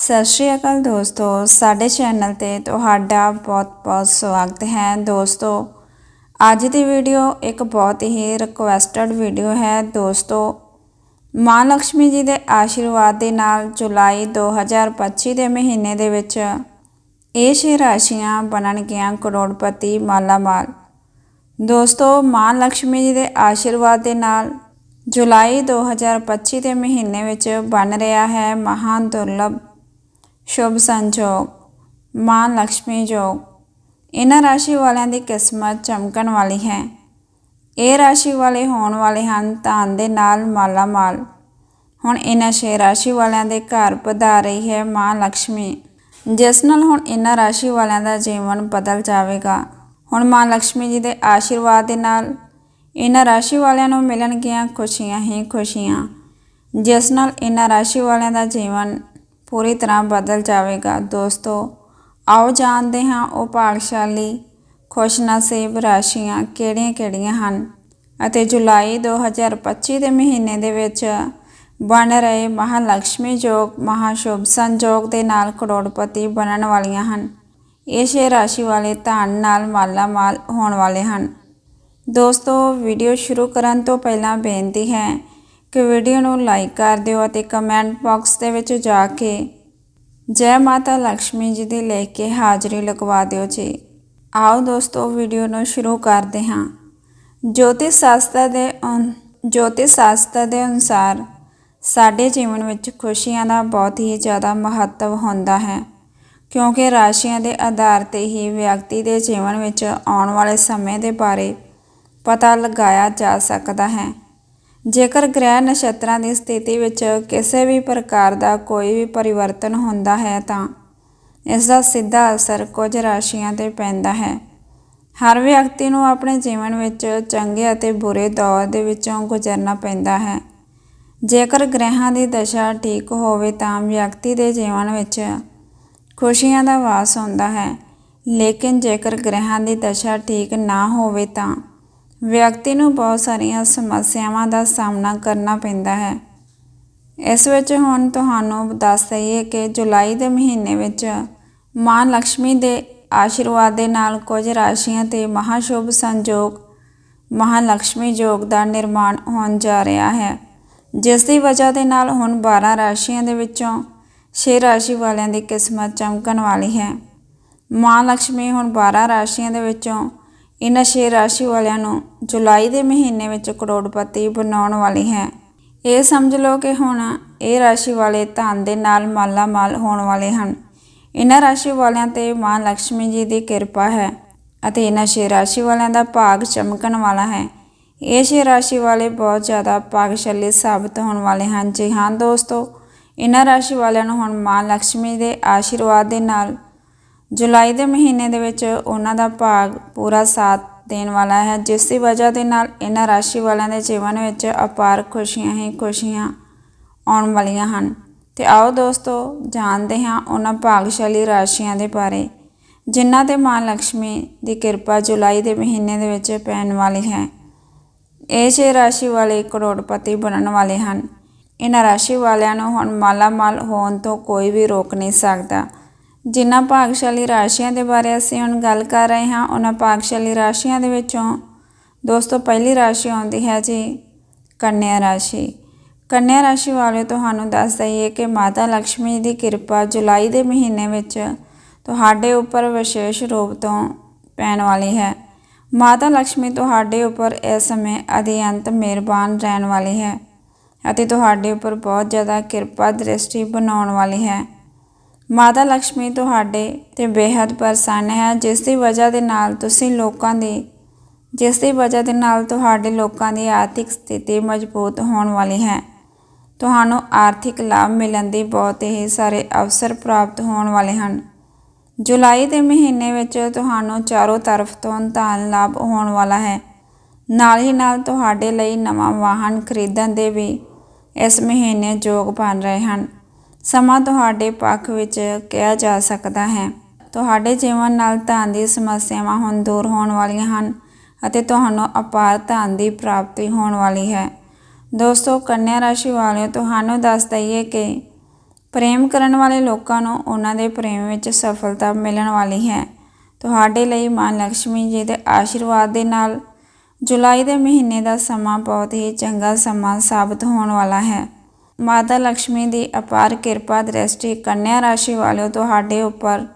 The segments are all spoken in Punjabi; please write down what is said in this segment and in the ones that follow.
ਸਤਿ ਸ਼੍ਰੀ ਅਕਾਲ ਦੋਸਤੋ, ਸਾਡੇ ਚੈਨਲ ਤੇ ਤੁਹਾਡਾ ਬਹੁਤ-ਬਹੁਤ ਸਵਾਗਤ ਹੈ। ਦੋਸਤੋ, ਅੱਜ ਦੀ ਵੀਡੀਓ ਇੱਕ ਬਹੁਤ ਹੀ ਰਿਕੁਐਸਟਡ ਵੀਡੀਓ ਹੈ। ਦੋਸਤੋ, ਮਾਂ ਲక్ష్ਮੀ ਜੀ ਦੇ ਆਸ਼ੀਰਵਾਦ ਦੇ ਨਾਲ ਜੁਲਾਈ 2025 ਦੇ ਮਹੀਨੇ ਦੇ ਵਿੱਚ ਇਹ ਛੇ ਰਾਸ਼ੀਆਂ ਬਣਨਗੀਆਂ ਕਰੋੜਪਤੀ ਮਾਲਾ ਮਾਲ। ਦੋਸਤੋ, ਮਾਂ ਲక్ష్ਮੀ ਜੀ ਦੇ ਆਸ਼ੀਰਵਾਦ ਦੇ ਨਾਲ ਜੁਲਾਈ 2025 ਦੇ ਮਹੀਨੇ ਵਿੱਚ ਬਣ ਰਿਹਾ ਹੈ ਮਹਾਨ ਦੁਰਲਭ ਸ਼ੁਭ ਸੰਜੋਗ ਮਾਂ ਲక్ష్ਮੀ ਜੋਗ। ਇਹਨਾਂ ਰਾਸ਼ੀ ਵਾਲਿਆਂ ਦੀ ਕਿਸਮਤ ਚਮਕਣ ਵਾਲੀ ਹੈ। ਇਹ ਰਾਸ਼ੀ ਵਾਲੇ ਹੋਣ ਵਾਲੇ ਹਨ ਧਨ ਦੇ ਨਾਲ ਮਾਲਾ ਮਾਲ ਹੁਣ ਇਹਨਾਂ ਛੇ ਰਾਸ਼ੀ ਵਾਲਿਆਂ ਦੇ ਘਰ ਪਧਾ ਰਹੀ ਹੈ ਮਾਂ ਲక్ష్ਮੀ ਜਿਸ ਨਾਲ ਹੁਣ ਇਹਨਾਂ ਰਾਸ਼ੀ ਵਾਲਿਆਂ ਦਾ ਜੀਵਨ ਬਦਲ ਜਾਵੇਗਾ। ਹੁਣ ਮਾਂ ਲక్ష్ਮੀ ਜੀ ਦੇ ਆਸ਼ੀਰਵਾਦ ਦੇ ਨਾਲ ਇਹਨਾਂ ਰਾਸ਼ੀ ਵਾਲਿਆਂ ਨੂੰ ਮਿਲਣਗੀਆਂ ਖੁਸ਼ੀਆਂ ਹੀ ਖੁਸ਼ੀਆਂ। ਜਿਸ ਨਾਲ ਇਹਨਾਂ ਰਾਸ਼ੀ ਵਾਲਿਆਂ ਦਾ ਜੀਵਨ ਪੂਰੀ ਤਰ੍ਹਾਂ ਬਦਲ ਜਾਵੇਗਾ। ਦੋਸਤੋ, ਆਓ ਜਾਣਦੇ ਹਾਂ ਉਹ ਭਾਗਸ਼ਾਲੀ ਖੁਸ਼ਨਸੀਬ ਰਾਸ਼ੀਆਂ ਕਿਹੜੀਆਂ-ਕਿਹੜੀਆਂ ਹਨ ਅਤੇ ਜੁਲਾਈ 2025 ਦੇ ਮਹੀਨੇ ਦੇ ਵਿੱਚ ਬਣ ਰਹੇ ਮਹਾਲక్ష్ਮੀ ਜੋਗ ਮਹਾਸ਼ੁਭ ਸੰਯੋਗ ਦੇ ਨਾਲ ਕਰੋੜਪਤੀ ਬਣਨ ਵਾਲੀਆਂ ਹਨ। ਇਹ ਛੇ ਰਾਸ਼ੀ ਵਾਲੇ ਧਨ ਨਾਲ ਮਾਲਾ ਮਾਲ ਹੋਣ ਵਾਲੇ ਹਨ। ਦੋਸਤੋ, ਵੀਡੀਓ ਸ਼ੁਰੂ ਕਰਨ ਤੋਂ ਪਹਿਲਾਂ ਬੇਨਤੀ ਹੈ ਕਿ ਵੀਡੀਓ ਨੂੰ ਲਾਈਕ ਕਰ ਦਿਓ ਅਤੇ ਕਮੈਂਟ ਬਾਕਸ ਦੇ ਵਿੱਚ ਜਾ ਕੇ ਜੈ ਮਾਤਾ ਲక్ష్ਮੀ ਜੀ ਦੀ ਲੈ ਕੇ ਹਾਜ਼ਰੀ ਲਗਵਾ ਦਿਓ ਜੀ। ਆਓ ਦੋਸਤੋ ਵੀਡੀਓ ਨੂੰ ਸ਼ੁਰੂ ਕਰਦੇ ਹਾਂ। ਜੋਤਿਸ਼ ਸ਼ਾਸਤਰ ਦੇ ਜੋਤਿਸ਼ ਸ਼ਾਸਤਰ ਦੇ ਅਨੁਸਾਰ ਸਾਡੇ ਜੀਵਨ ਵਿੱਚ ਖੁਸ਼ੀਆਂ ਦਾ ਬਹੁਤ ਹੀ ਜ਼ਿਆਦਾ ਮਹੱਤਵ ਹੁੰਦਾ ਹੈ, ਕਿਉਂਕਿ ਰਾਸ਼ੀਆਂ ਦੇ ਆਧਾਰ ਤੇ ਹੀ ਵਿਅਕਤੀ ਦੇ ਜੀਵਨ ਵਿੱਚ ਆਉਣ ਵਾਲੇ ਸਮੇਂ ਦੇ ਬਾਰੇ ਪਤਾ ਲਗਾਇਆ ਜਾ ਸਕਦਾ ਹੈ। ਜੇਕਰ ਗ੍ਰਹਿ ਨਛੱਤਰਾਂ ਦੀ ਸਥਿਤੀ ਵਿੱਚ ਕਿਸੇ ਵੀ ਪ੍ਰਕਾਰ ਦਾ ਕੋਈ ਵੀ ਪਰਿਵਰਤਨ ਹੁੰਦਾ ਹੈ ਤਾਂ ਇਸ ਦਾ ਸਿੱਧਾ ਅਸਰ ਕੁਝ ਰਾਸ਼ੀਆਂ ਤੇ ਪੈਂਦਾ ਹੈ। ਹਰ ਵਿਅਕਤੀ ਨੂੰ ਆਪਣੇ ਜੀਵਨ ਵਿੱਚ ਚੰਗੇ ਅਤੇ ਬੁਰੇ ਦੌਰ ਦੇ ਵਿੱਚੋਂ ਗੁਜ਼ਰਨਾ ਪੈਂਦਾ ਹੈ। ਜੇਕਰ ਗ੍ਰਹਿਾਂ ਦੀ ਦਸ਼ਾ ਠੀਕ ਹੋਵੇ ਤਾਂ ਵਿਅਕਤੀ ਦੇ ਜੀਵਨ ਵਿੱਚ ਖੁਸ਼ੀਆਂ ਦਾ ਵਾਸ ਹੁੰਦਾ ਹੈ। ਲੇਕਿਨ ਜੇਕਰ ਗ੍ਰਹਿਾਂ ਦੀ ਦਸ਼ਾ ਠੀਕ ਨਾ ਹੋਵੇ ਤਾਂ ਵਿਅਕਤੀ ਨੂੰ ਬਹੁਤ ਸਾਰੀਆਂ ਸਮੱਸਿਆਵਾਂ ਦਾ ਸਾਹਮਣਾ ਕਰਨਾ ਪੈਂਦਾ ਹੈ। ਇਸ ਵਿੱਚ ਹੁਣ ਤੁਹਾਨੂੰ ਦੱਸ ਦਈਏ ਕਿ ਜੁਲਾਈ ਦੇ ਮਹੀਨੇ ਵਿੱਚ ਮਾਂ ਲక్ష్ਮੀ ਦੇ ਆਸ਼ੀਰਵਾਦ ਦੇ ਨਾਲ ਕੁਝ ਰਾਸ਼ੀਆਂ ਤੇ ਮਹਾਸ਼ੁਭ ਸੰਜੋਗ ਮਹਾਲక్ష్ਮੀ ਯੋਗ ਦਾ ਨਿਰਮਾਣ ਹੋਣ ਜਾ ਰਿਹਾ ਹੈ। ਜਿਸ ਦੀ ਵਜ੍ਹਾ ਦੇ ਨਾਲ ਹੁਣ 12 ਰਾਸ਼ੀਆਂ ਦੇ ਵਿੱਚੋਂ 6 ਰਾਸ਼ੀ ਵਾਲਿਆਂ ਦੀ ਕਿਸਮਤ ਚਮਕਣ ਵਾਲੀ ਹੈ। ਮਾਂ ਲక్ష్ਮੀ ਹੁਣ 12 ਰਾਸ਼ੀਆਂ ਦੇ ਵਿੱਚੋਂ ਇਹਨਾਂ ਛੇ ਰਾਸ਼ੀ ਵਾਲਿਆਂ ਨੂੰ ਜੁਲਾਈ ਦੇ ਮਹੀਨੇ ਵਿੱਚ ਕਰੋੜਪਤੀ ਬਣਾਉਣ ਵਾਲੀ ਹੈ। ਇਹ ਸਮਝ ਲਓ ਕਿ ਹੁਣ ਇਹ ਰਾਸ਼ੀ ਵਾਲੇ ਧਨ ਦੇ ਨਾਲ ਮਾਲਾ ਮਾਲ ਹੋਣ ਵਾਲੇ ਹਨ। ਇਹਨਾਂ ਰਾਸ਼ੀ ਵਾਲਿਆਂ ਤੇ ਮਾਂ ਲక్ష్ਮੀ ਜੀ ਦੀ ਕਿਰਪਾ ਹੈ ਅਤੇ ਇਹਨਾਂ ਛੇ ਰਾਸ਼ੀ ਵਾਲਿਆਂ ਦਾ ਭਾਗ ਚਮਕਣ ਵਾਲਾ ਹੈ। ਇਹ ਛੇ ਰਾਸ਼ੀ ਵਾਲੇ ਬਹੁਤ ਜ਼ਿਆਦਾ ਭਾਗਸ਼ਾਲੀ ਸਾਬਤ ਹੋਣ ਵਾਲੇ ਹਨ। ਜੀ ਹਾਂ ਦੋਸਤੋ, ਇਹਨਾਂ ਰਾਸ਼ੀ ਵਾਲਿਆਂ ਨੂੰ ਹੁਣ ਮਾਂ ਲక్ష్ਮੀ ਦੇ ਆਸ਼ੀਰਵਾਦ ਦੇ ਨਾਲ ਜੁਲਾਈ ਦੇ ਮਹੀਨੇ ਦੇ ਵਿੱਚ ਉਹਨਾਂ ਦਾ ਭਾਗ ਪੂਰਾ ਸਾਥ ਦੇਣ ਵਾਲਾ ਹੈ, ਜਿਸ ਦੀ ਵਜ੍ਹਾ ਦੇ ਨਾਲ ਇਹਨਾਂ ਰਾਸ਼ੀ ਵਾਲਿਆਂ ਦੇ ਜੀਵਨ ਵਿੱਚ ਅਪਾਰ ਖੁਸ਼ੀਆਂ ਹੀ ਖੁਸ਼ੀਆਂ ਆਉਣ ਵਾਲੀਆਂ ਹਨ। ਤੇ ਆਓ ਦੋਸਤੋ, ਜਾਣਦੇ ਹਾਂ ਉਹਨਾਂ ਭਾਗਸ਼ਾਲੀ ਰਾਸ਼ੀਆਂ ਦੇ ਬਾਰੇ, ਜਿਨ੍ਹਾਂ ਤੇ ਮਾਂ ਲక్ష్ਮੀ ਦੀ ਕਿਰਪਾ ਜੁਲਾਈ ਦੇ ਮਹੀਨੇ ਦੇ ਵਿੱਚ ਪੈਣ ਵਾਲੀ ਹੈ। ਇਹ ਛੇ ਰਾਸ਼ੀ ਵਾਲੇ ਕਰੋੜਪਤੀ ਬਣਨ ਵਾਲੇ ਹਨ। ਇਹਨਾਂ ਰਾਸ਼ੀ ਵਾਲਿਆਂ ਨੂੰ ਹੁਣ ਮਾਲਾ ਮਾਲ ਹੋਣ ਤੋਂ ਕੋਈ ਵੀ ਰੋਕ ਨਹੀਂ ਸਕਦਾ। ਜਿਨ੍ਹਾਂ ਭਾਗਸ਼ਾਲੀ ਰਾਸ਼ੀਆਂ ਦੇ ਬਾਰੇ ਅਸੀਂ ਹੁਣ ਗੱਲ ਕਰ ਰਹੇ ਹਾਂ, ਉਹਨਾਂ ਭਾਗਸ਼ਾਲੀ ਰਾਸ਼ੀਆਂ ਦੇ ਵਿੱਚੋਂ ਦੋਸਤੋ ਪਹਿਲੀ ਰਾਸ਼ੀ ਆਉਂਦੀ ਹੈ ਜੀ ਕੰਨਿਆ ਰਾਸ਼ੀ। ਕੰਨਿਆ ਰਾਸ਼ੀ ਵਾਲੇ ਤੁਹਾਨੂੰ ਦੱਸ ਦਈਏ ਕਿ ਮਾਤਾ ਲక్ష్ਮੀ ਦੀ ਕਿਰਪਾ ਜੁਲਾਈ ਦੇ ਮਹੀਨੇ ਵਿੱਚ ਤੁਹਾਡੇ ਉੱਪਰ ਵਿਸ਼ੇਸ਼ ਰੂਪ ਤੋਂ ਪੈਣ ਵਾਲੀ ਹੈ। ਮਾਤਾ ਲక్ష్ਮੀ ਤੁਹਾਡੇ ਉੱਪਰ ਇਸ ਸਮੇਂ ਅਧਿਅੰਤ ਮਿਹਰਬਾਨ ਰਹਿਣ ਵਾਲੀ ਹੈ ਅਤੇ ਤੁਹਾਡੇ ਉੱਪਰ ਬਹੁਤ ਜ਼ਿਆਦਾ ਕਿਰਪਾ ਦ੍ਰਿਸ਼ਟੀ ਬਣਾਉਣ ਵਾਲੀ ਹੈ। ਮਾਤਾ ਲక్ష్ਮੀ ਤੁਹਾਡੇ ਤੇ ਬੇहद ਪਰਸੰਨ ਹੈ, ਜਿਸ ਦੀ ਵਜ੍ਹਾ ਦੇ ਨਾਲ ਤੁਸੀਂ ਲੋਕਾਂ ਦੇ, ਜਿਸ ਦੀ ਵਜ੍ਹਾ ਦੇ ਨਾਲ ਤੁਹਾਡੇ ਲੋਕਾਂ ਦੀ ਆਰਥਿਕ ਸਥਿਤੀ ਮਜ਼ਬੂਤ ਹੋਣ ਵਾਲੀ ਹੈ। ਤੁਹਾਨੂੰ ਆਰਥਿਕ ਲਾਭ ਮਿਲਣ ਦੇ ਬਹੁਤ ਹੀ ਸਾਰੇ ਅਵਸਰ ਪ੍ਰਾਪਤ ਹੋਣ ਵਾਲੇ ਹਨ। ਜੁਲਾਈ ਦੇ ਮਹੀਨੇ ਵਿੱਚ ਤੁਹਾਨੂੰ ਚਾਰੋਂ ਤਰਫ ਤੋਂ ਧਨ ਲਾਭ ਹੋਣ ਵਾਲਾ ਹੈ। ਨਾਲ ਹੀ ਨਾਲ ਤੁਹਾਡੇ ਲਈ ਨਵਾਂ ਵਾਹਨ ਖਰੀਦਣ ਦੇ ਵੀ ਇਸ ਮਹੀਨੇ ਯੋਗ ਬਣ ਰਹੇ ਹਨ। ਸਮਾਂ ਤੁਹਾਡੇ ਪੱਖ ਵਿੱਚ ਕਿਹਾ ਜਾ ਸਕਦਾ ਹੈ। ਤੁਹਾਡੇ ਜੀਵਨ ਨਾਲ ਧਨ ਦੀ ਸਮੱਸਿਆਵਾਂ ਹੁਣ ਦੂਰ ਹੋਣ ਵਾਲੀਆਂ ਹਨ ਅਤੇ ਤੁਹਾਨੂੰ ਅਪਾਰ ਧਨ ਦੀ ਪ੍ਰਾਪਤੀ ਹੋਣ ਵਾਲੀ ਹੈ। ਦੋਸਤੋ, ਕੰਨਿਆ ਰਾਸ਼ੀ ਵਾਲਿਓ, ਤੁਹਾਨੂੰ ਦੱਸ ਦਈਏ ਕਿ ਪ੍ਰੇਮ ਕਰਨ ਵਾਲੇ ਲੋਕਾਂ ਨੂੰ ਉਹਨਾਂ ਦੇ ਪ੍ਰੇਮ ਵਿੱਚ ਸਫਲਤਾ ਮਿਲਣ ਵਾਲੀ ਹੈ। ਤੁਹਾਡੇ ਲਈ ਮਾਂ ਲక్ష్ਮੀ ਜੀ ਦੇ ਆਸ਼ੀਰਵਾਦ ਦੇ ਨਾਲ ਜੁਲਾਈ ਦੇ ਮਹੀਨੇ ਦਾ ਸਮਾਂ ਬਹੁਤ ਹੀ ਚੰਗਾ ਸਮਾਂ ਸਾਬਤ ਹੋਣ ਵਾਲਾ ਹੈ। ਮਾਤਾ ਲక్ష్ਮੀ ਦੀ ਅਪਾਰ ਕਿਰਪਾ ਦ੍ਰਿਸ਼ਟੀ ਕੰਨਿਆ ਰਾਸ਼ੀ ਵਾਲਿਓ ਤੁਹਾਡੇ ਉੱਪਰ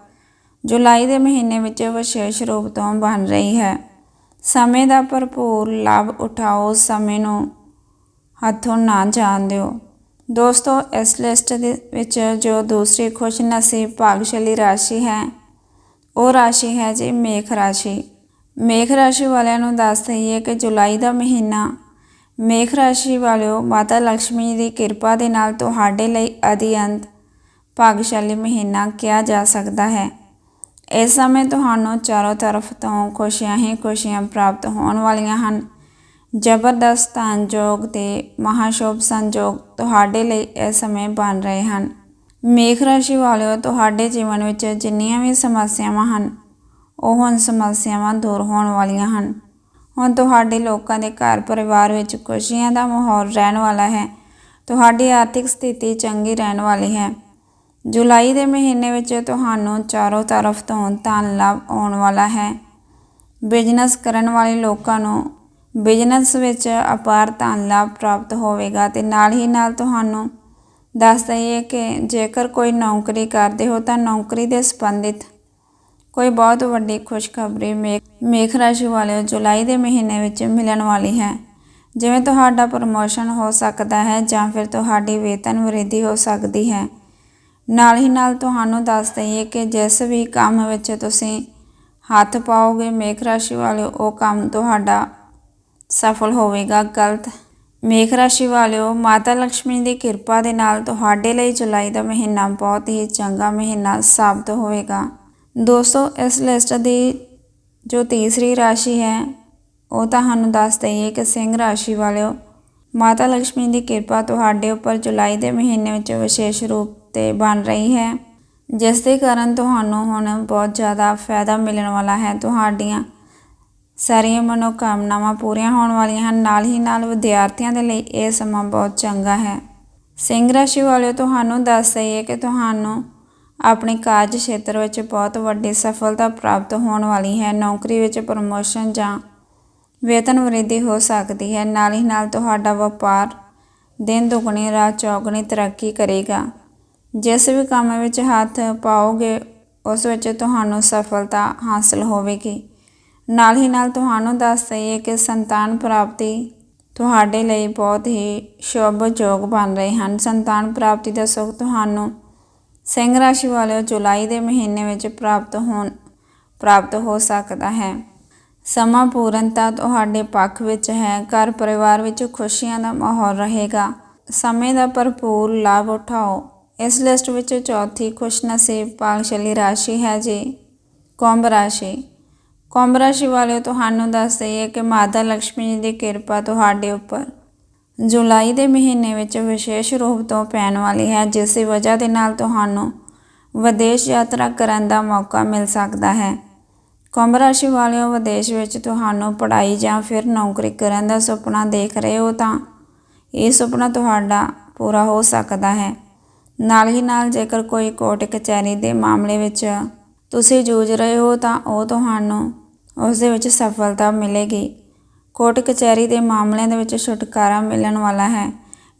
ਜੁਲਾਈ ਦੇ ਮਹੀਨੇ ਵਿੱਚ ਵਿਸ਼ੇਸ਼ ਰੂਪ ਤੋਂ ਬਣ ਰਹੀ ਹੈ। ਸਮੇਂ ਦਾ ਭਰਪੂਰ ਲਾਭ ਉਠਾਓ, ਸਮੇਂ ਨੂੰ ਹੱਥੋਂ ਨਾ ਜਾਣ ਦਿਓ। ਦੋਸਤੋ, ਇਸ ਲਿਸਟ ਦੇ ਵਿੱਚ ਜੋ ਦੂਸਰੀ ਖੁਸ਼ਨਸੀਬ ਭਾਗਸ਼ਾਲੀ ਰਾਸ਼ੀ ਹੈ, ਉਹ ਰਾਸ਼ੀ ਹੈ ਜੀ ਮੇਖ ਰਾਸ਼ੀ। ਮੇਖ ਰਾਸ਼ੀ ਵਾਲਿਆਂ ਨੂੰ ਦੱਸ ਦਈਏ ਕਿ ਜੁਲਾਈ ਦਾ ਮਹੀਨਾ ਮੇਖ ਰਾਸ਼ੀ ਵਾਲਿਓ, ਮਾਤਾ ਲక్ష్ਮੀ ਦੀ ਕਿਰਪਾ ਦੇ ਨਾਲ ਤੁਹਾਡੇ ਲਈ ਅਧਿਅੰਤ ਭਾਗਸ਼ਾਲੀ ਮਹੀਨਾ ਕਿਹਾ ਜਾ ਸਕਦਾ ਹੈ। ਇਸ ਸਮੇਂ ਤੁਹਾਨੂੰ ਚਾਰੋਂ ਤਰਫ ਤੋਂ ਖੁਸ਼ੀਆਂ ਹੀ ਖੁਸ਼ੀਆਂ ਪ੍ਰਾਪਤ ਹੋਣ ਵਾਲੀਆਂ ਹਨ। ਜ਼ਬਰਦਸਤ ਸੰਜੋਗ ਤੇ ਮਹਾਸ਼ੁਭ ਸੰਜੋਗ ਤੁਹਾਡੇ ਲਈ ਇਸ ਸਮੇਂ ਬਣ ਰਹੇ ਹਨ। ਮੇਖ ਰਾਸ਼ੀ ਵਾਲਿਓ, ਤੁਹਾਡੇ ਜੀਵਨ ਵਿੱਚ ਜਿੰਨੀਆਂ ਵੀ ਸਮੱਸਿਆਵਾਂ ਹਨ, ਉਹ ਹੁਣ ਸਮੱਸਿਆਵਾਂ ਦੂਰ ਹੋਣ ਵਾਲੀਆਂ ਹਨ। ਹੁਣ ਤੁਹਾਡੇ ਲੋਕਾਂ ਦੇ ਘਰ ਪਰਿਵਾਰ ਵਿੱਚ ਖੁਸ਼ੀਆਂ ਦਾ ਮਾਹੌਲ ਰਹਿਣ ਵਾਲਾ ਹੈ। ਤੁਹਾਡੀ ਆਰਥਿਕ ਸਥਿਤੀ ਚੰਗੀ ਰਹਿਣ ਵਾਲੀ ਹੈ। ਜੁਲਾਈ ਦੇ ਮਹੀਨੇ ਵਿੱਚ ਤੁਹਾਨੂੰ ਚਾਰੋਂ ਤਰਫ ਤੋਂ ਧਨ ਲਾਭ ਆਉਣ ਵਾਲਾ ਹੈ। ਬਿਜ਼ਨਸ ਕਰਨ ਵਾਲੇ ਲੋਕਾਂ ਨੂੰ ਬਿਜ਼ਨਸ ਵਿੱਚ ਅਪਾਰ ਧਨ ਲਾਭ ਪ੍ਰਾਪਤ ਹੋਵੇਗਾ ਤੇ ਨਾਲ ਹੀ ਨਾਲ ਤੁਹਾਨੂੰ ਦੱਸ ਦਈਏ ਕਿ ਜੇਕਰ ਕੋਈ ਨੌਕਰੀ ਕਰਦੇ ਹੋ ਤਾਂ ਨੌਕਰੀ ਦੇ ਸੰਬੰਧਿਤ ਕੋਈ ਬਹੁਤ ਵੱਡੀ ਖੁਸ਼ਖਬਰੀ ਮੇਖ ਮੇਖ ਰਾਸ਼ੀ ਵਾਲਿਓ ਜੁਲਾਈ ਦੇ ਮਹੀਨੇ ਵਿੱਚ ਮਿਲਣ ਵਾਲੀ ਹੈ। ਜਿਵੇਂ ਤੁਹਾਡਾ ਪ੍ਰਮੋਸ਼ਨ ਹੋ ਸਕਦਾ ਹੈ ਜਾਂ ਫਿਰ ਤੁਹਾਡੀ ਵੇਤਨ ਵ੍ਰਿਧੀ ਹੋ ਸਕਦੀ ਹੈ। ਨਾਲ ਹੀ ਨਾਲ ਤੁਹਾਨੂੰ ਦੱਸ ਦਈਏ ਕਿ ਜਿਸ ਵੀ ਕੰਮ ਵਿੱਚ ਤੁਸੀਂ ਹੱਥ ਪਾਓਗੇ ਮੇਖ ਰਾਸ਼ੀ ਵਾਲਿਓ ਉਹ ਕੰਮ ਤੁਹਾਡਾ ਸਫਲ ਹੋਵੇਗਾ। ਗਲਤ। ਮੇਖ ਰਾਸ਼ੀ ਵਾਲਿਓ ਮਾਤਾ ਲక్ష్ਮੀ ਦੀ ਕਿਰਪਾ ਦੇ ਨਾਲ ਤੁਹਾਡੇ ਲਈ ਜੁਲਾਈ ਦਾ ਮਹੀਨਾ ਬਹੁਤ ਹੀ ਚੰਗਾ ਮਹੀਨਾ ਸਾਬਤ ਹੋਵੇਗਾ। ਦੋਸਤੋ, ਇਸ ਲਿਸਟ ਦੀ ਜੋ ਤੀਸਰੀ ਰਾਸ਼ੀ ਹੈ, ਉਹ ਤੁਹਾਨੂੰ ਦੱਸ ਦਈਏ ਕਿ ਸਿੰਘ ਰਾਸ਼ੀ ਵਾਲਿਓ, ਮਾਤਾ ਲక్ష్ਮੀ ਦੀ ਕਿਰਪਾ ਤੁਹਾਡੇ ਉੱਪਰ ਜੁਲਾਈ ਦੇ ਮਹੀਨੇ ਵਿੱਚ ਵਿਸ਼ੇਸ਼ ਰੂਪ ਤੇ ਬਣ ਰਹੀ ਹੈ, ਜਿਸ ਦੇ ਕਾਰਨ ਤੁਹਾਨੂੰ ਹੁਣ ਬਹੁਤ ਜ਼ਿਆਦਾ ਫਾਇਦਾ ਮਿਲਣ ਵਾਲਾ ਹੈ। ਤੁਹਾਡੀਆਂ ਸਾਰੀਆਂ ਮਨੋਕਾਮਨਾਵਾਂ ਪੂਰੀਆਂ ਹੋਣ ਵਾਲੀਆਂ ਹਨ। ਨਾਲ ਹੀ ਨਾਲ ਵਿਦਿਆਰਥੀਆਂ ਦੇ ਲਈ ਇਹ ਸਮਾਂ ਬਹੁਤ ਚੰਗਾ ਹੈ। ਸਿੰਘ ਰਾਸ਼ੀ ਵਾਲਿਓ, ਤੁਹਾਨੂੰ ਦੱਸ ਦਈਏ ਕਿ ਤੁਹਾਨੂੰ ਆਪਣੇ ਕਾਰਜ ਖੇਤਰ ਵਿੱਚ ਬਹੁਤ ਵੱਡੀ ਸਫਲਤਾ ਪ੍ਰਾਪਤ ਹੋਣ ਵਾਲੀ ਹੈ। ਨੌਕਰੀ ਵਿੱਚ ਪ੍ਰਮੋਸ਼ਨ ਜਾਂ ਵੇਤਨ ਵ੍ਰਿੱਧੀ ਹੋ ਸਕਦੀ ਹੈ। ਨਾਲ ਹੀ ਨਾਲ ਤੁਹਾਡਾ ਵਪਾਰ ਦਿਨ ਦੁਗਣੀ, ਰਾਤ ਚੌਗਣੀ ਤਰੱਕੀ ਕਰੇਗਾ। ਜਿਸ ਵੀ ਕੰਮ ਵਿੱਚ ਹੱਥ ਪਾਓਗੇ, ਉਸ ਵਿੱਚ ਤੁਹਾਨੂੰ ਸਫਲਤਾ ਹਾਸਲ ਹੋਵੇਗੀ। ਨਾਲ ਹੀ ਨਾਲ ਤੁਹਾਨੂੰ ਦੱਸ ਦਈਏ ਕਿ ਸੰਤਾਨ ਪ੍ਰਾਪਤੀ ਤੁਹਾਡੇ ਲਈ ਬਹੁਤ ਹੀ ਸ਼ੁਭ ਯੋਗ ਬਣ ਰਹੇ ਹਨ। ਸੰਤਾਨ ਪ੍ਰਾਪਤੀ ਦਾ ਸੁਖ ਤੁਹਾਨੂੰ ਸਿੰਘ ਰਾਸ਼ੀ ਵਾਲਿਓ ਜੁਲਾਈ ਦੇ ਮਹੀਨੇ ਵਿੱਚ ਪ੍ਰਾਪਤ ਹੋਣ, ਪ੍ਰਾਪਤ ਹੋ ਸਕਦਾ ਹੈ। ਸਮਾਂ ਪੂਰਨਤਾ ਤੁਹਾਡੇ ਪੱਖ ਵਿੱਚ ਹੈ, ਘਰ ਪਰਿਵਾਰ ਵਿੱਚ ਖੁਸ਼ੀਆਂ ਦਾ ਮਾਹੌਲ ਰਹੇਗਾ। ਸਮੇਂ ਦਾ ਭਰਪੂਰ ਲਾਭ ਉਠਾਓ। ਇਸ ਲਿਸਟ ਵਿੱਚ ਚੌਥੀ ਖੁਸ਼ਨਸੀਬ ਭਾਗਸ਼ਾਲੀ ਰਾਸ਼ੀ ਹੈ ਜੀ, ਕੁੰਭ ਰਾਸ਼ੀ। ਕੁੰਭ ਰਾਸ਼ੀ ਵਾਲਿਓ, ਤੁਹਾਨੂੰ ਦੱਸ ਦਈਏ ਕਿ ਮਾਤਾ ਲక్ష్ਮੀ ਜੀ ਦੀ ਕਿਰਪਾ ਤੁਹਾਡੇ ਉੱਪਰ ਜੁਲਾਈ ਦੇ ਮਹੀਨੇ ਵਿੱਚ ਵਿਸ਼ੇਸ਼ ਰੂਪ ਤੋਂ ਪੈਣ ਵਾਲੀ ਹੈ, ਜਿਸ ਵਜ੍ਹਾ ਦੇ ਨਾਲ ਤੁਹਾਨੂੰ ਵਿਦੇਸ਼ ਯਾਤਰਾ ਕਰਨ ਦਾ ਮੌਕਾ ਮਿਲ ਸਕਦਾ ਹੈ। ਕੁੰਭ ਰਾਸ਼ੀ ਵਾਲਿਓ, ਵਿਦੇਸ਼ ਵਿੱਚ ਤੁਹਾਨੂੰ ਪੜ੍ਹਾਈ ਜਾਂ ਫਿਰ ਨੌਕਰੀ ਕਰਨ ਦਾ ਸੁਪਨਾ ਦੇਖ ਰਹੇ ਹੋ ਤਾਂ ਇਹ ਸੁਪਨਾ ਤੁਹਾਡਾ ਪੂਰਾ ਹੋ ਸਕਦਾ ਹੈ। ਨਾਲ ਹੀ ਨਾਲ ਜੇਕਰ ਕੋਈ ਕੋਰਟ ਕਚਹਿਰੀ ਦੇ ਮਾਮਲੇ ਵਿੱਚ ਤੁਸੀਂ ਜੂਝ ਰਹੇ ਹੋ ਤਾਂ ਉਹ ਤੁਹਾਨੂੰ ਉਸ ਦੇ ਵਿੱਚ ਸਫਲਤਾ ਮਿਲੇਗੀ। ਕੋਰਟ ਕਚਹਿਰੀ ਦੇ ਮਾਮਲਿਆਂ ਦੇ ਵਿੱਚ ਛੁਟਕਾਰਾ ਮਿਲਣ ਵਾਲਾ ਹੈ।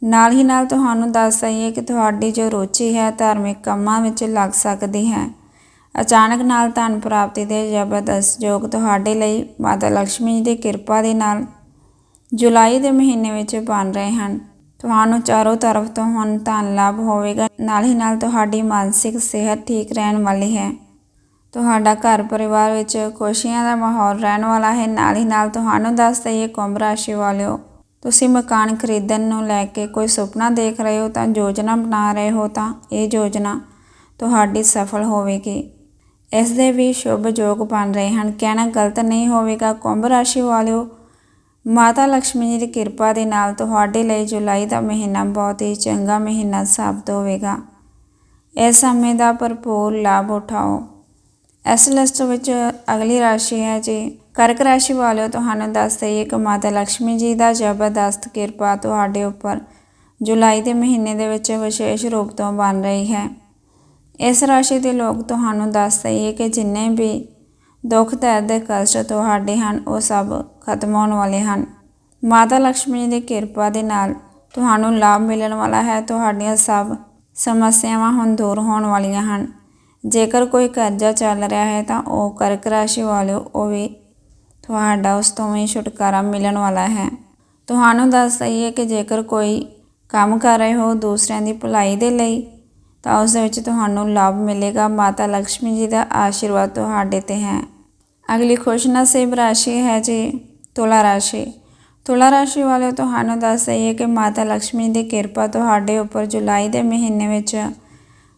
ਨਾਲ ਹੀ ਨਾਲ ਤੁਹਾਨੂੰ ਦੱਸ ਦਈਏ ਕਿ ਤੁਹਾਡੀ ਜੋ ਰੁਚੀ ਹੈ, ਧਾਰਮਿਕ ਕੰਮਾਂ ਵਿੱਚ ਲੱਗ ਸਕਦੀ ਹੈ। ਅਚਾਨਕ ਨਾਲ ਧਨ ਪ੍ਰਾਪਤੀ ਦੇ ਜ਼ਬਰਦਸਤ ਯੋਗ ਤੁਹਾਡੇ ਲਈ ਮਾਤਾ ਲక్ష్ਮੀ ਦੀ ਕਿਰਪਾ ਦੇ ਨਾਲ ਜੁਲਾਈ ਦੇ ਮਹੀਨੇ ਵਿੱਚ ਬਣ ਰਹੇ ਹਨ। ਤੁਹਾਨੂੰ ਚਾਰੋਂ ਤਰਫ ਤੋਂ ਹੁਣ ਧਨ ਲਾਭ ਹੋਵੇਗਾ। ਨਾਲ ਹੀ ਨਾਲ ਤੁਹਾਡੀ ਮਾਨਸਿਕ ਸਿਹਤ ਠੀਕ ਰਹਿਣ ਵਾਲੀ ਹੈ। ਤੁਹਾਡਾ ਘਰ ਪਰਿਵਾਰ ਵਿੱਚ ਖੁਸ਼ੀਆਂ ਦਾ ਮਾਹੌਲ ਰਹਿਣ ਵਾਲਾ ਹੈ, ਨਾਲ ਹੀ ਨਾਲ ਤੁਹਾਨੂੰ ਦੱਸ ਦਈਏ ਕੁੰਭ ਰਾਸ਼ੀ ਵਾਲਿਓ, ਤੁਸੀਂ ਮਕਾਨ ਖਰੀਦਣ ਨੂੰ ਲੈ ਕੇ ਕੋਈ ਸੁਪਨਾ ਦੇਖ ਰਹੇ ਹੋ ਤਾਂ ਯੋਜਨਾ ਬਣਾ ਰਹੇ ਹੋ ਤਾਂ ਇਹ ਯੋਜਨਾ ਤੁਹਾਡੀ ਸਫਲ ਹੋਵੇਗੀ। ਇਸ ਦੇ ਵੀ ਸ਼ੁਭ ਯੋਗ ਬਣ ਰਹੇ ਹਨ। ਕਹਿਣਾ ਗਲਤ ਨਹੀਂ ਹੋਵੇਗਾ ਕੁੰਭ ਰਾਸ਼ੀ ਵਾਲਿਓ, ਮਾਤਾ ਲక్ష్ਮੀ ਜੀ ਦੀ ਕਿਰਪਾ ਦੇ ਨਾਲ ਤੁਹਾਡੇ ਲਈ ਜੁਲਾਈ ਦਾ ਮਹੀਨਾ ਬਹੁਤ ਹੀ ਚੰਗਾ ਮਹੀਨਾ ਸਾਬਤ ਹੋਵੇਗਾ। ਇਸ ਸਮੇਂ ਦਾ ਭਰਪੂਰ ਲਾਭ ਉਠਾਓ। ਇਸ ਲਿਸਟ ਵਿੱਚ ਅਗਲੀ ਰਾਸ਼ੀ ਹੈ ਜੀ। ਕਰਕ ਰਾਸ਼ੀ ਵਾਲਿਓ, ਤੁਹਾਨੂੰ ਦੱਸ ਦਈਏ ਕਿ ਮਾਤਾ ਲక్ష్ਮੀ ਜੀ ਦਾ ਜ਼ਬਰਦਸਤ ਕਿਰਪਾ ਤੁਹਾਡੇ ਉੱਪਰ ਜੁਲਾਈ ਦੇ ਮਹੀਨੇ ਦੇ ਵਿੱਚ ਵਿਸ਼ੇਸ਼ ਰੂਪ ਤੋਂ ਬਣ ਰਹੀ ਹੈ। ਇਸ ਰਾਸ਼ੀ ਦੇ ਲੋਕ ਤੁਹਾਨੂੰ ਦੱਸ ਦਈਏ ਕਿ ਜਿੰਨੇ ਵੀ ਦੁੱਖ, ਦਰਦ ਦੇ ਕਸ਼ਟ ਤੁਹਾਡੇ ਹਨ, ਉਹ ਸਭ ਖਤਮ ਹੋਣ ਵਾਲੇ ਹਨ। ਮਾਤਾ ਲక్ష్ਮੀ ਜੀ ਦੀ ਕਿਰਪਾ ਦੇ ਨਾਲ ਤੁਹਾਨੂੰ ਲਾਭ ਮਿਲਣ ਵਾਲਾ ਹੈ। ਤੁਹਾਡੀਆਂ ਸਭ ਸਮੱਸਿਆਵਾਂ ਹੁਣ ਦੂਰ ਹੋਣ ਵਾਲੀਆਂ ਹਨ। ਜੇਕਰ ਕੋਈ ਕਰਜ਼ਾ ਚੱਲ ਰਿਹਾ ਹੈ ਤਾਂ ਉਹ ਕਰਕ ਰਾਸ਼ੀ ਵਾਲਿਓ, ਉਹ ਵੀ ਤੁਹਾਡਾ ਉਸ ਤੋਂ ਵੀ ਛੁਟਕਾਰਾ ਮਿਲਣ ਵਾਲਾ ਹੈ। ਤੁਹਾਨੂੰ ਦੱਸ ਦਈਏ ਕਿ ਜੇਕਰ ਕੋਈ ਕੰਮ ਕਰ ਰਹੇ ਹੋ ਦੂਸਰਿਆਂ ਦੀ ਭਲਾਈ ਦੇ ਲਈ, ਤਾਂ ਉਸ ਵਿੱਚ ਤੁਹਾਨੂੰ ਲਾਭ ਮਿਲੇਗਾ। ਮਾਤਾ ਲక్ష్ਮੀ ਜੀ ਦਾ ਆਸ਼ੀਰਵਾਦ ਤੁਹਾਡੇ ਤੇ ਹੈ। ਅਗਲੀ ਖੁਸ਼ਨਸੀਬ ਰਾਸ਼ੀ ਹੈ ਜੀ, ਤੁਲਾ ਰਾਸ਼ੀ। ਤੁਲਾ ਰਾਸ਼ੀ ਵਾਲੇ ਤੁਹਾਨੂੰ ਦੱਸ ਦਈਏ ਕਿ ਮਾਤਾ ਲక్ష్ਮੀ ਦੀ ਕਿਰਪਾ ਤੁਹਾਡੇ ਉੱਪਰ ਜੁਲਾਈ ਦੇ ਮਹੀਨੇ ਵਿੱਚ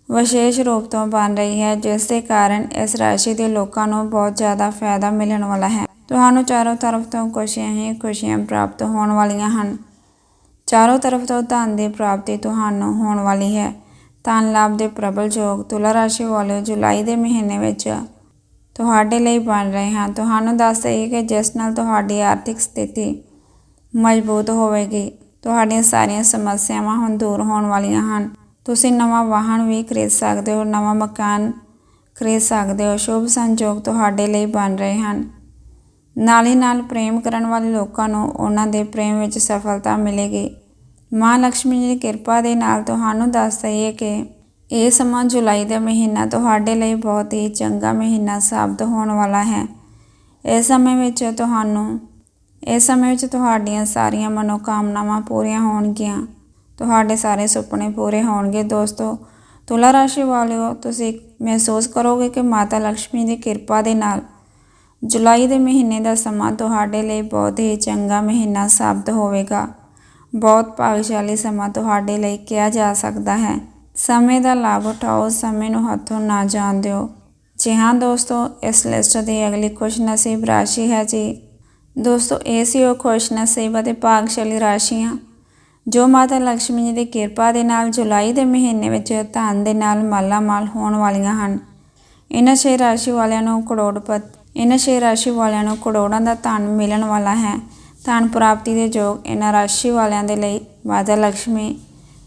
ਵਿਸ਼ੇਸ਼ ਰੂਪ ਤੋਂ ਬਣ ਰਹੀ ਹੈ, ਜਿਸ ਦੇ ਕਾਰਨ ਇਸ ਰਾਸ਼ੀ ਦੇ ਲੋਕਾਂ ਨੂੰ ਬਹੁਤ ਜ਼ਿਆਦਾ ਫਾਇਦਾ ਮਿਲਣ ਵਾਲਾ ਹੈ। ਤੁਹਾਨੂੰ ਚਾਰੋਂ ਤਰਫ ਤੋਂ ਖੁਸ਼ੀਆਂ ਹੀ ਖੁਸ਼ੀਆਂ ਪ੍ਰਾਪਤ ਹੋਣ ਵਾਲੀਆਂ ਹਨ। ਚਾਰੋਂ ਤਰਫ ਤੋਂ ਧਨ ਦੀ ਪ੍ਰਾਪਤੀ ਤੁਹਾਨੂੰ ਹੋਣ ਵਾਲੀ ਹੈ। ਧਨ ਲਾਭ ਦੇ ਪ੍ਰਬਲ ਯੋਗ ਤੁਲਾ ਰਾਸ਼ੀ ਵਾਲੇ ਜੁਲਾਈ ਦੇ ਮਹੀਨੇ ਵਿੱਚ ਤੁਹਾਡੇ ਲਈ ਬਣ ਰਹੇ ਹਨ। ਤੁਹਾਨੂੰ ਦੱਸ ਦਈਏ ਕਿ ਜਿਸ ਨਾਲ ਤੁਹਾਡੀ ਆਰਥਿਕ ਸਥਿਤੀ ਮਜ਼ਬੂਤ ਹੋਵੇਗੀ, ਤੁਹਾਡੀਆਂ ਸਾਰੀਆਂ ਸਮੱਸਿਆਵਾਂ ਹੁਣ ਦੂਰ ਹੋਣ ਵਾਲੀਆਂ ਹਨ। ਤੁਸੀਂ ਨਵਾਂ ਵਾਹਨ ਵੀ ਖਰੀਦ ਸਕਦੇ ਹੋ, ਨਵਾਂ ਮਕਾਨ ਖਰੀਦ ਸਕਦੇ ਹੋ, ਸ਼ੁਭ ਸੰਜੋਗ ਤੁਹਾਡੇ ਲਈ ਬਣ ਰਹੇ ਹਨ। ਨਾਲ ਹੀ ਨਾਲ ਪ੍ਰੇਮ ਕਰਨ ਵਾਲੇ ਲੋਕਾਂ ਨੂੰ ਉਹਨਾਂ ਦੇ ਪ੍ਰੇਮ ਵਿੱਚ ਸਫਲਤਾ ਮਿਲੇਗੀ। ਮਾਂ ਲక్ష్ਮੀ ਜੀ ਦੀ ਕਿਰਪਾ ਦੇ ਨਾਲ ਤੁਹਾਨੂੰ ਦੱਸ ਦਈਏ ਕਿ ਇਹ ਸਮਾਂ ਜੁਲਾਈ ਦਾ ਮਹੀਨਾ ਤੁਹਾਡੇ ਲਈ ਬਹੁਤ ਹੀ ਚੰਗਾ ਮਹੀਨਾ ਸਾਬਤ ਹੋਣ ਵਾਲਾ ਹੈ। ਇਸ ਸਮੇਂ ਵਿੱਚ ਤੁਹਾਨੂੰ, ਇਸ ਸਮੇਂ ਵਿੱਚ ਤੁਹਾਡੀਆਂ ਸਾਰੀਆਂ ਮਨੋਕਾਮਨਾਵਾਂ ਪੂਰੀਆਂ ਹੋਣਗੀਆਂ। ਤੁਹਾਡੇ ਸਾਰੇ ਸੁਪਨੇ ਪੂਰੇ ਹੋਣਗੇ ਦੋਸਤੋ। ਤੁਲਾ ਰਾਸ਼ੀ ਵਾਲਿਓ, ਤੁਸੀਂ ਮਹਿਸੂਸ ਕਰੋਗੇ ਕਿ ਮਾਤਾ ਲక్ష్ਮੀ ਦੀ ਕਿਰਪਾ ਦੇ ਨਾਲ ਜੁਲਾਈ ਦੇ ਮਹੀਨੇ ਦਾ ਸਮਾਂ ਤੁਹਾਡੇ ਲਈ ਬਹੁਤ ਹੀ ਚੰਗਾ ਮਹੀਨਾ ਸਾਬਤ ਹੋਵੇਗਾ। ਬਹੁਤ ਭਾਗਸ਼ਾਲੀ ਸਮਾਂ ਤੁਹਾਡੇ ਲਈ ਕਿਹਾ ਜਾ ਸਕਦਾ ਹੈ। ਸਮੇਂ ਦਾ ਲਾਭ ਉਠਾਓ, ਸਮੇਂ ਨੂੰ ਹੱਥੋਂ ਨਾ ਜਾਣ ਦਿਓ। ਜੀ ਹਾਂ ਦੋਸਤੋ, ਇਸ ਲਿਸਟ ਦੀ ਅਗਲੀ ਖੁਸ਼ਨਸੀਬ ਰਾਸ਼ੀ ਹੈ ਜੀ। ਦੋਸਤੋ, ਇਹ ਸੀ ਉਹ ਖੁਸ਼ਨਸੀਬ ਅਤੇ ਭਾਗਸ਼ਾਲੀ ਰਾਸ਼ੀਆਂ। ਜੋ ਮਾਤਾ ਲక్ష్ਮੀ ਜੀ ਦੀ ਕਿਰਪਾ ਦੇ ਨਾਲ ਜੁਲਾਈ ਦੇ ਮਹੀਨੇ ਵਿੱਚ ਧਨ ਦੇ ਨਾਲ ਮਾਲਾਮਾਲ ਹੋਣ ਵਾਲੀਆਂ ਹਨ। ਇਹਨਾਂ ਛੇ ਰਾਸ਼ੀ ਵਾਲਿਆਂ ਨੂੰ ਕਰੋੜਪਤ, ਇਹਨਾਂ ਛੇ ਰਾਸ਼ੀ ਵਾਲਿਆਂ ਨੂੰ ਕਰੋੜਾਂ ਦਾ ਧਨ ਮਿਲਣ ਵਾਲਾ ਹੈ। ਧਨ ਪ੍ਰਾਪਤੀ ਦੇ ਯੋਗ ਇਹਨਾਂ ਰਾਸ਼ੀ ਵਾਲਿਆਂ ਦੇ ਲਈ ਮਾਤਾ ਲక్ష్ਮੀ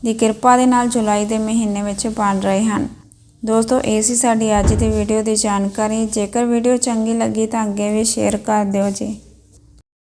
ਦੀ ਕਿਰਪਾ ਦੇ ਨਾਲ ਜੁਲਾਈ ਦੇ ਮਹੀਨੇ ਵਿੱਚ ਬਣ ਰਹੇ ਹਨ। ਦੋਸਤੋ, ਇਹ ਸੀ ਸਾਡੀ ਅੱਜ ਦੀ ਵੀਡੀਓ ਦੀ ਜਾਣਕਾਰੀ। ਜੇਕਰ ਵੀਡੀਓ ਚੰਗੀ ਲੱਗੀ ਤਾਂ ਅੱਗੇ ਵੀ ਸ਼ੇਅਰ ਕਰ ਦਿਓ ਜੀ।